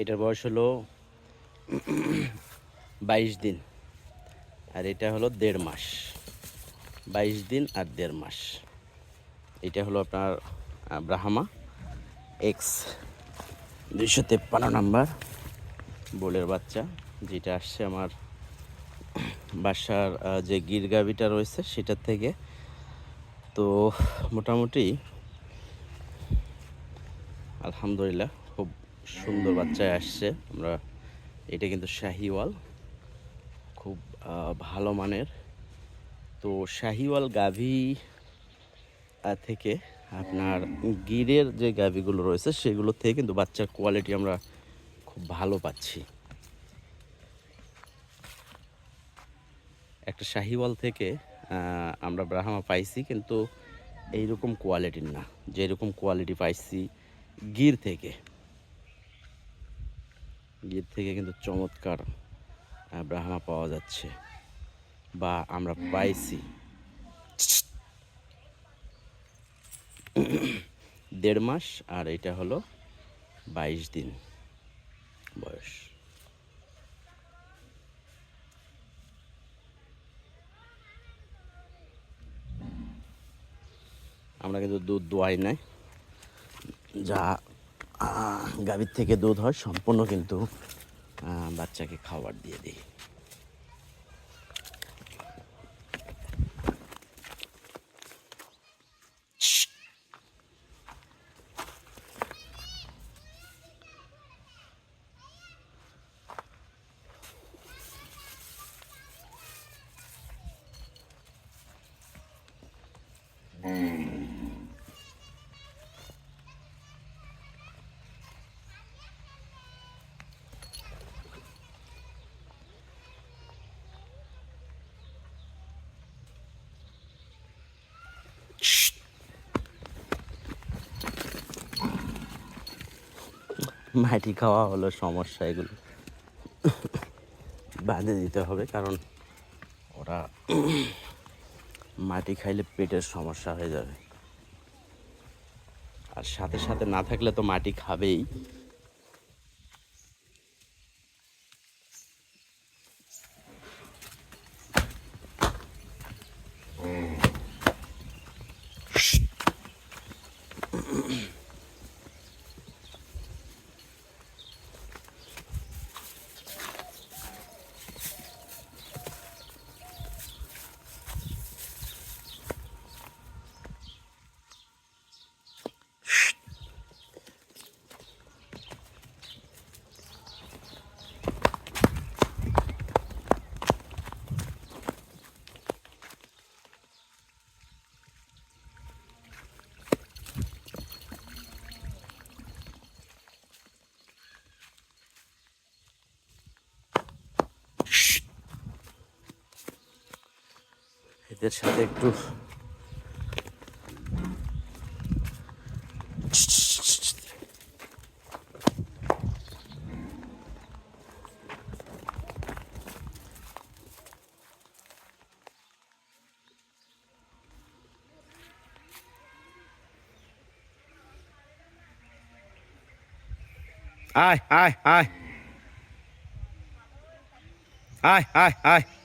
এটার বয়স হলো বাইশ দিন। আর এটা হলো দেড় মাস। বাইশ দিন আর দেড় মাস। এটা হলো আপনার ব্রাহ্মা এক্স দুইশো তেপ্পান্ন নাম্বার বোলের বাচ্চা, যেটা আসছে আমার বাসার যে গির গাভিটা রয়েছে সেটার থেকে। তো মোটামুটি আলহামদুলিল্লাহ সুন্দর বাচ্চায় আসছে। আমরা, এটা কিন্তু শাহিওয়াল। খুব ভালো মানের। তো শাহিওয়াল গাভী থেকে আপনার গিরের যে গাভীগুলো রয়েছে, সেগুলো থেকে কিন্তু বাচ্চার কোয়ালিটি আমরা খুব ভালো পাচ্ছি। একটা শাহিওয়াল থেকে আমরা ব্রাহ্মা পাইছি, কিন্তু এইরকম কোয়ালিটির না। যেরকম কোয়ালিটি পাইছি গির থেকে। গির থেকে কিন্তু চমৎকার ব্রাহ্মা পাওয়া যাচ্ছে। বা আমরা পাইছি। দেড় মাস আর এটা হলো বাইশ দিন বয়স। আমরা কিন্তু দুধ দোয়াই নাই। যা গাভীর থেকে দুধ হয় সম্পূর্ণ কিন্তু বাচ্চাকে খাবার দিয়ে দিই। মাটি খাওয়া হলো, সমস্যা এগুলো। বাঁধে দিতে হবে, কারণ ওরা মাটি খাইলে পেটের সমস্যা হয়ে যাবে। আর সাথে সাথে না থাকলে তো মাটি খাবেই। এদের সাথে একটু আয় আয় আয়। আয় আয় আয়।